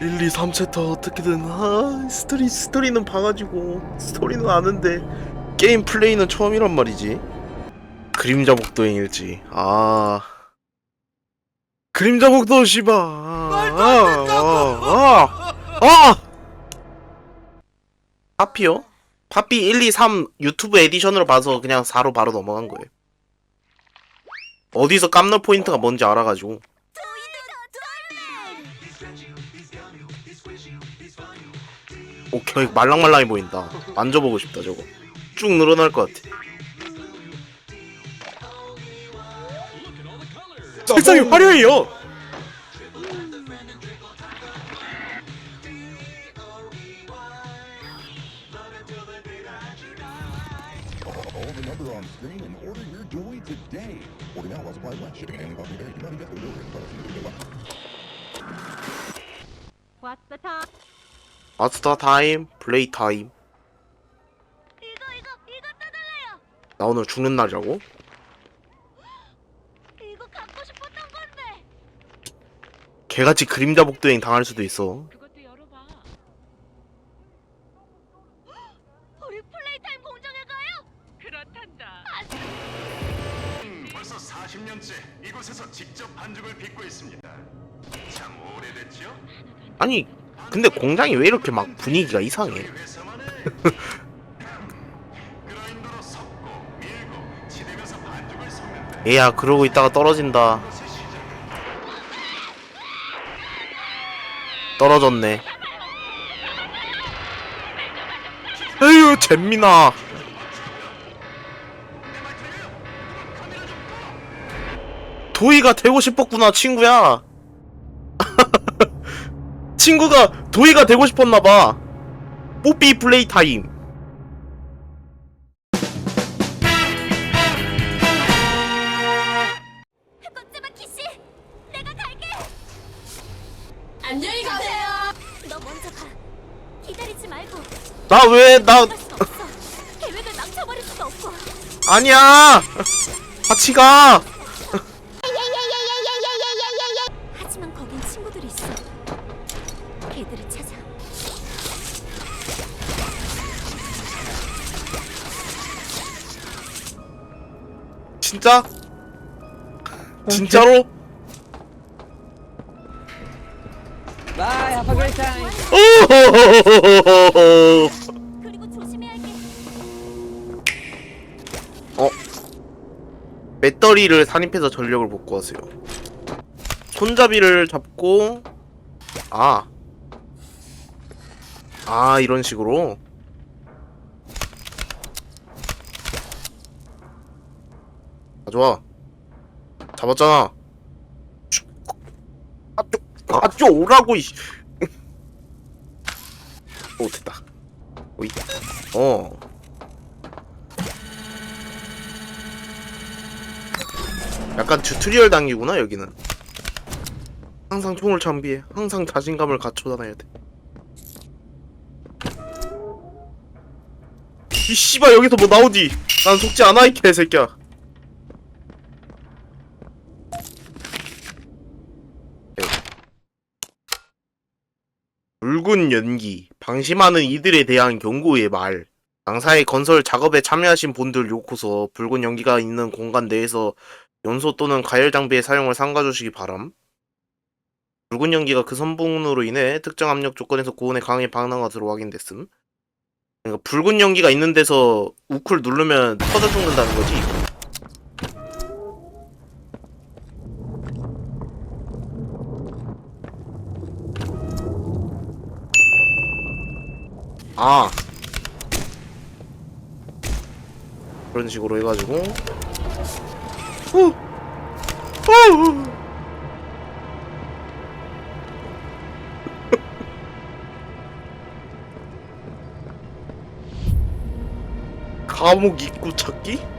1, 2, 3챕터 어떻게든 아 스토리 스토리는 봐가지고 스토리는 아는데 게임 플레이는 처음이란 말이지. 그림자 복도행 일지. 아. 그림자 복도 씨바. 아아아. 아! 파피요? 파피 1, 2, 3 유튜브 에디션으로 봐서 그냥 4로 바로 넘어간 거예요. 어디서 깜놀 포인트가 뭔지 알아가지고 오케이 말랑말랑해 보인다 만져보고 싶다 저거 쭉 늘어날 것 같아 색상이 화려해요 Call the number on screen and order your joy today. Order now while supplies last. Shipping and handling cost 마스터 타임 플레이 타임 이거 이거 이거 떠달래요. 나 오늘 죽는 날이라고? 이거 갖고 싶었던 건데. 개같이 그림자 복도행 당할 수도 있어 공장이 왜 이렇게 막 분위기가 이상해? 얘야 그러고 있다가 떨어진다. 떨어졌네. 에휴 잼민아. 도희가 되고 싶었구나 친구야. 친구가 도희가 되고 싶었나봐 뽀삐 플레이 타임 꽃제마 키씨, 내가 갈게. 안녕히 가세요. 너 먼저 가. 기다리지 말고. 나 왜나갈수 없어. 계획을 망쳐버릴 수도 없고. 아니야 같이 가 진짜? 진짜로? Time. 오호호호호호호. 그리고 조심해야 할 게. 어? 배터리를 산입해서 전력을 복구하세요. 손잡이를 잡고 아. 아, 이런 식으로. 아, 좋아. 잡았잖아. 아쪽, 아쪽 오라고, 이씨. 오, 됐다. 오이. 어. 약간 튜토리얼 단계구나 여기는 항상 총을 장비해 항상 자신감을 갖춰 다녀야 돼 이 씨발 여기서 뭐 나오지 난 속지 않아 이 개새끼야 네. 붉은 연기 방심하는 이들에 대한 경고의 말 당사의 건설 작업에 참여하신 분들 요코서 붉은 연기가 있는 공간 내에서 연소 또는 가열 장비의 사용을 삼가주시기 바람. 붉은 연기가 그 선분으로 인해 특정 압력 조건에서 강하게 반응한 것으로 확인됐음. 그러니까 붉은 연기가 있는 데서 우쿨 누르면 터져 죽는다는 거지. 아. 그런 식으로 해가지고 후. 후. 감옥 입구 찾기?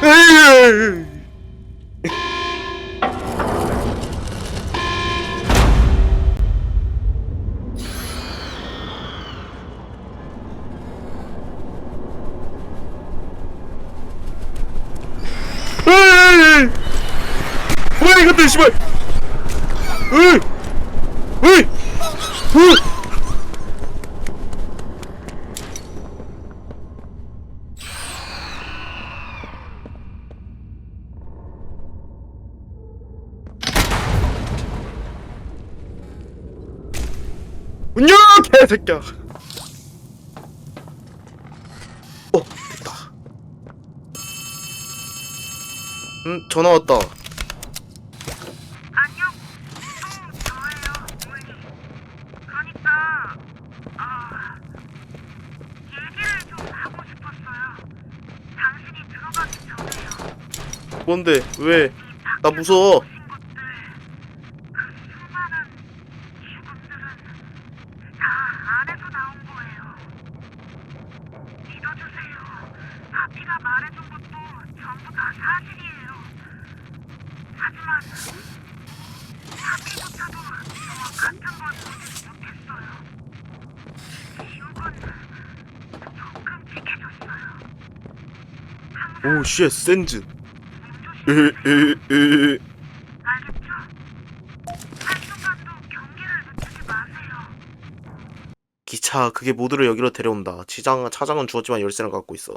Hey! 열어 개새끼야 어 됐다 음 전화 왔다 안녕. 또 저예요, 어머니. 그러니까 아 얘기를 좀 하고 싶었어요. 당신이 들어가기 전에요. 뭔데 왜이나 무서워. 오신 것들, 그 수많은 죽음들은 다 안에서 나온 거예요. 믿어주세요. 파피가 말해준 것도 전부 다 사실이에요. 하지만 파피조차도 저와 같은 걸 보지 못했어요. 기억은 더 끔찍해졌어요. 항상 오쉣 센즈. 기차 그게 모두를 여기로 데려온다. 지장 차장은 주었지만 열쇠는 갖고 있어.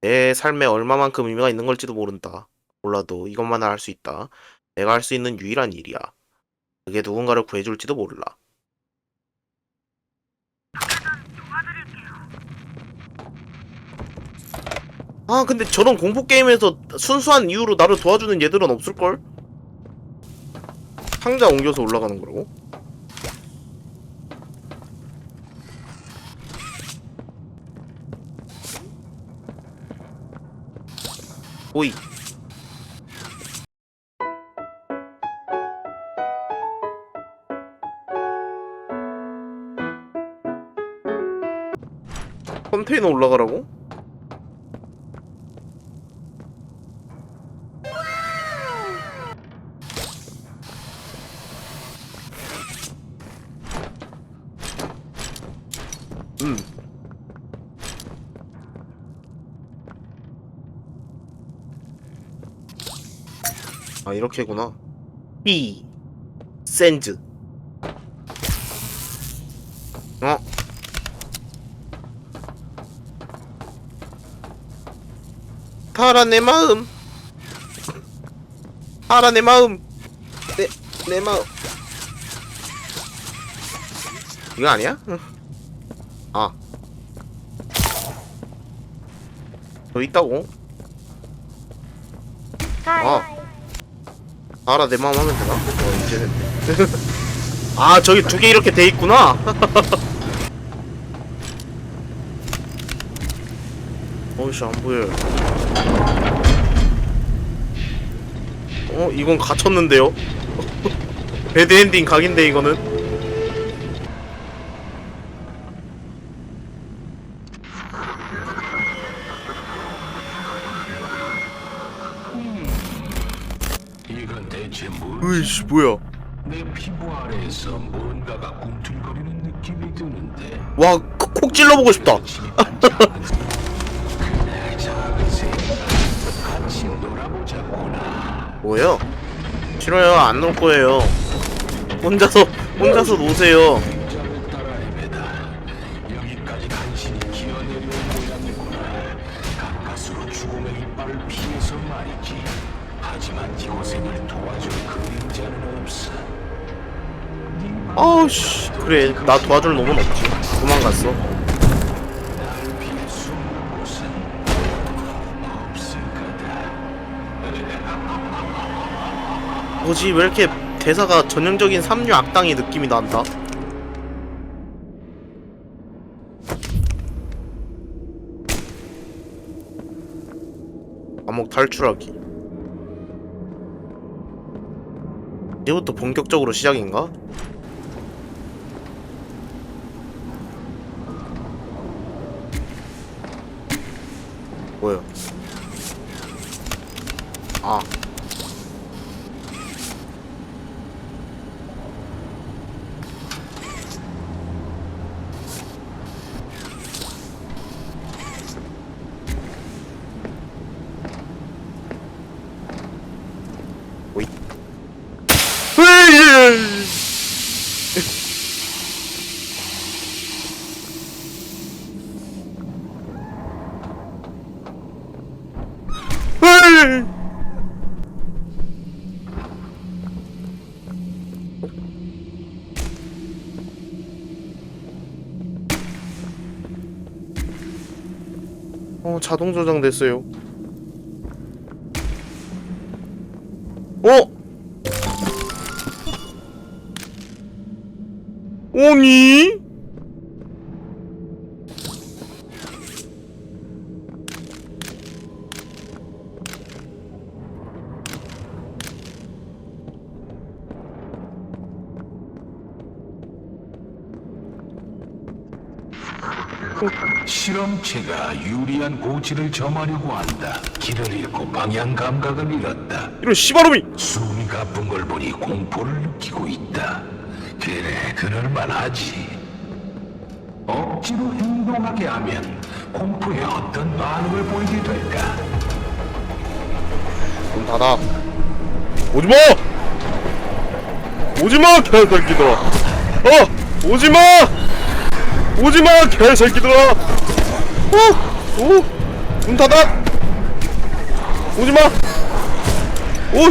내 삶에 얼마만큼 의미가 있는 걸지도 모른다. 몰라도 이것만은 할 수 있다. 내가 할 수 있는 유일한 일이야. 그게 누군가를 구해줄지도 몰라 어떻게든 도와드릴게요. 아 근데 저런 공포 게임에서 순수한 이유로 나를 도와주는 얘들은 없을걸? 상자 옮겨서 올라가는 거라고? 오이 컨테이너 올라가라고? 이렇게구나. B 센즈. 어? 파라 내 마음. 파라 내 마음. 내 내 마음. 이거 아니야? 응. 아. 저 있다고? 아. 알아, 내 마음 하면 되나? 어, 이제 됐네. 아, 저기 두 개 이렇게 돼 있구나? 어이씨, 안 보여요. 어, 이건 갇혔는데요? 배드 엔딩 각인데, 이거는? 뭘? 으이씨, 뭐야. 내 피부 아래에서 뭔가가 꿈틀거리는 느낌이 드는데 와, 콕, 콕 찔러보고 싶다. 뭐예요? 싫어요. 안 놀 거예요. 혼자서 혼자서 노세요. 아우씨. 그래. 나 도와줄 놈은 없지. 도망갔어. 뭐지? 왜 이렇게 대사가 전형적인 삼류 악당의 느낌이 난다? 감옥 탈출하기. 이제부터 본격적으로 시작인가? 뭐요? 아 자동 저장됐어요. 어? 오니? 실험체가 유리한 고지를 점하려고 한다. 길을 잃고 방향 감각을 잃었다. 이런 씨바놈이! 숨이 가쁜 걸 보니 공포를 느끼고 있다. 그래, 그럴만 하지. 억지로 행동하게 하면 공포에 어떤 반응을 보이게 될까? 문 닫아. 오지마! 오지마, 개새끼들아! 어! 오지마! 오지마, 개새끼들아! 어! 오! 문 닫아! 오지마! 오!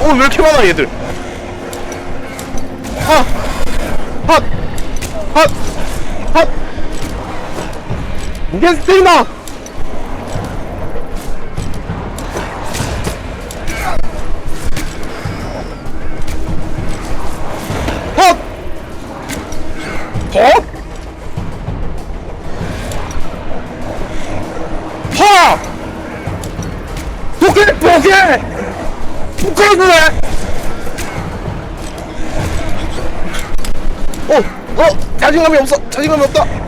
어, 왜 이렇게 많아, 얘들? 하! 핫! 핫! 핫! 무게 스테이나! 자신감이 없어! 자신감이 없다!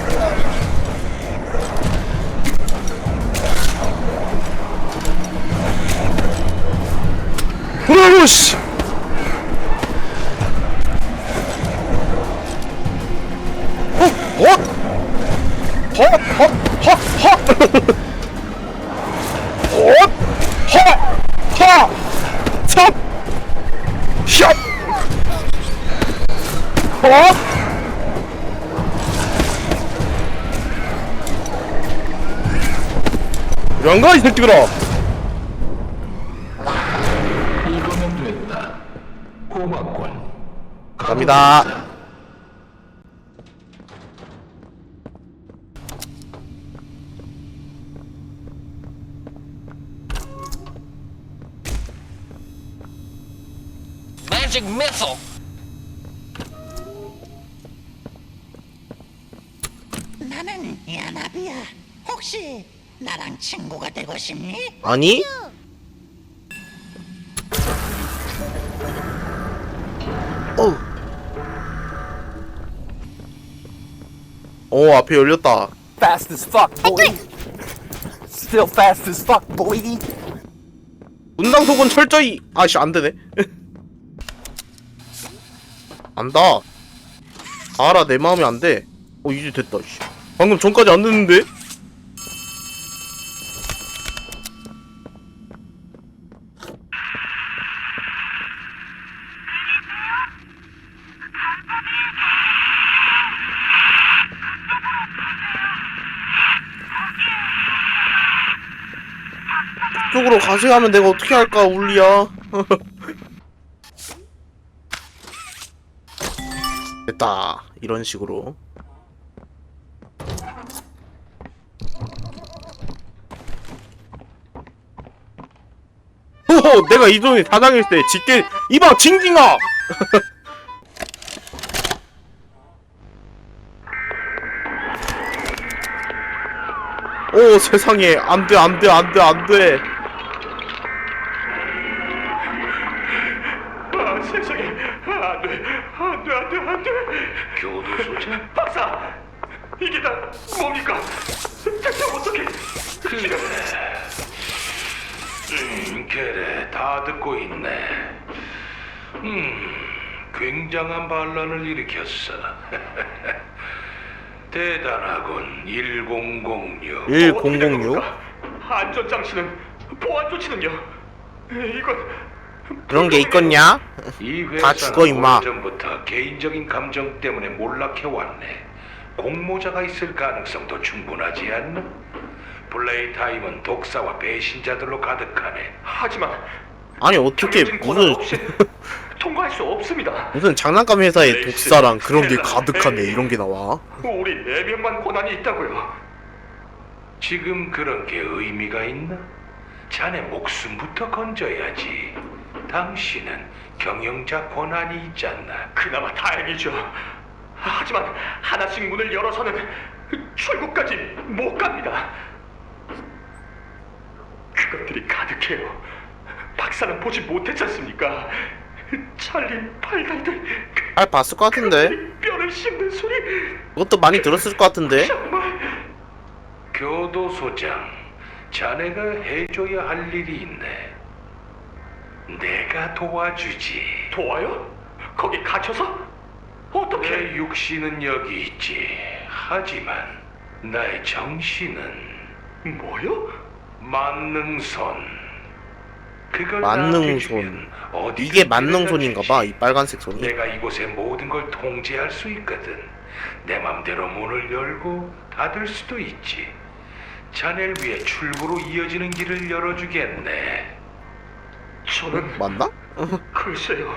이런가 이 새끼들아 이거면 됐다. 고맙군. 감사합니다 Magic missile. 나는 야나비야. 혹시 나랑 친구가 되고 싶니? 아니? 어우 어 앞에 열렸다 Fast as fuck, boy. Still fast as fuck, boy. 문당속은 철저히 아씨 안 되네 안다 알아 내 마음이 안 돼 어 이제 됐다 씨 방금 전까지 안 됐는데 쪽으로 가시하면 내가 어떻게 할까 울리야? 됐다. 이런 식으로. 호호 내가 이 돈이 사장일 때 직계 이봐 징징아! 오 세상에. 안돼 안돼 안돼 안돼 있네. 음, 굉장한 반란을 일으켰어. 대단하군, 1006. 1006? 안전 장치는 보안 조치는요? 이건 그런 게 있겠냐? 이 다 죽어, 임마. 오래전부터 개인적인 감정 때문에 몰락해 왔네. 공모자가 있을 가능성도 충분하지 않나? 플레이 타임은 독사와 배신자들로 가득하네. 하지만 아니 어떻게 무슨 통과할 수 없습니다. 무슨 장난감 회사의 독사랑 그런 게 가득하네 이런 게 나와. 우리 네 명만 권한이 있다고요. 지금 그런 게 의미가 있나? 자네 목숨부터 건져야지. 당신은 경영자 권한이 있잖아. 그나마 다행이죠. 하지만 하나씩 문을 열어서는 출구까지 못 갑니다. 그것들이 가득해요. 박사는 보지 못했지 않습니까? 잘린 팔다리들, 잘 봤을 것 같은데. 뼈를 씹는 소리, 그것도 많이 들었을 것 같은데. 정말 교도소장, 자네가 해줘야 할 일이 있네. 내가 도와주지. 도와요? 거기 갇혀서? 어떻게? 내 육신은 여기 있지. 하지만 나의 정신은 뭐요? 만능손. 만능손. 주면 어디든 이게 만능 손인가 데려다 봐. 이 빨간색 손이. 내가 이곳의 모든 걸 통제할 수 있거든. 내 맘대로 문을 열고 닫을 수도 있지. 자네를 위해 출구로 이어지는 길을 열어주겠네. 저는 맞나? 글쎄요.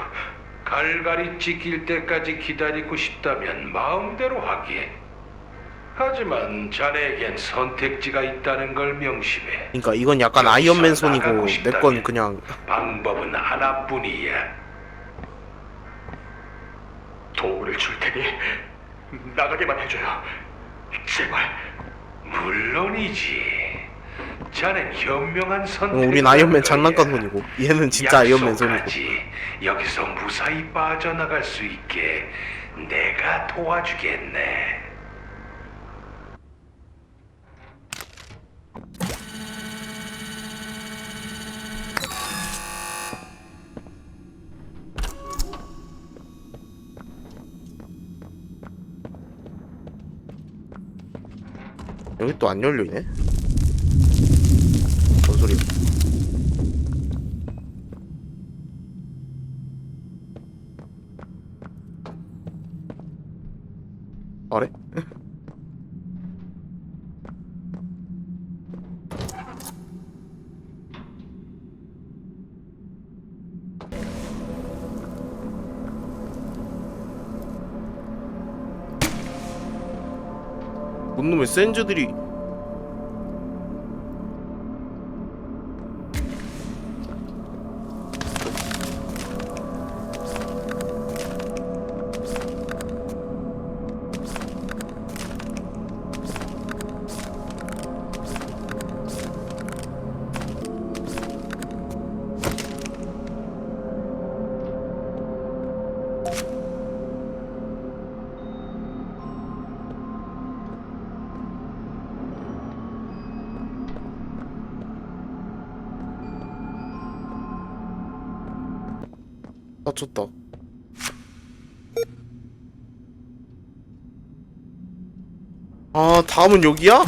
갈갈이 찢길 때까지 기다리고 싶다면 마음대로 하게. 하지만 자네에겐 선택지가 있다는 걸 명심해. 그러니까 이건 약간 아이언맨 손이고 내 건 그냥 방법은 하나뿐이야. 도움을 줄 테니 나가게만 해줘요. 제발. 물론이지. 자넨 현명한 어, 선택. 우린 아이언맨 장난감 손이고 얘는 진짜 아이언맨 손이고. 여기서 무사히 빠져나갈 수 있게 내가 도와주겠네. 여기 또 안 열리네. 뭔 소리야? 아래? 뭔 놈의 센즈들이 다쳤다. 아, 다음은 여기야?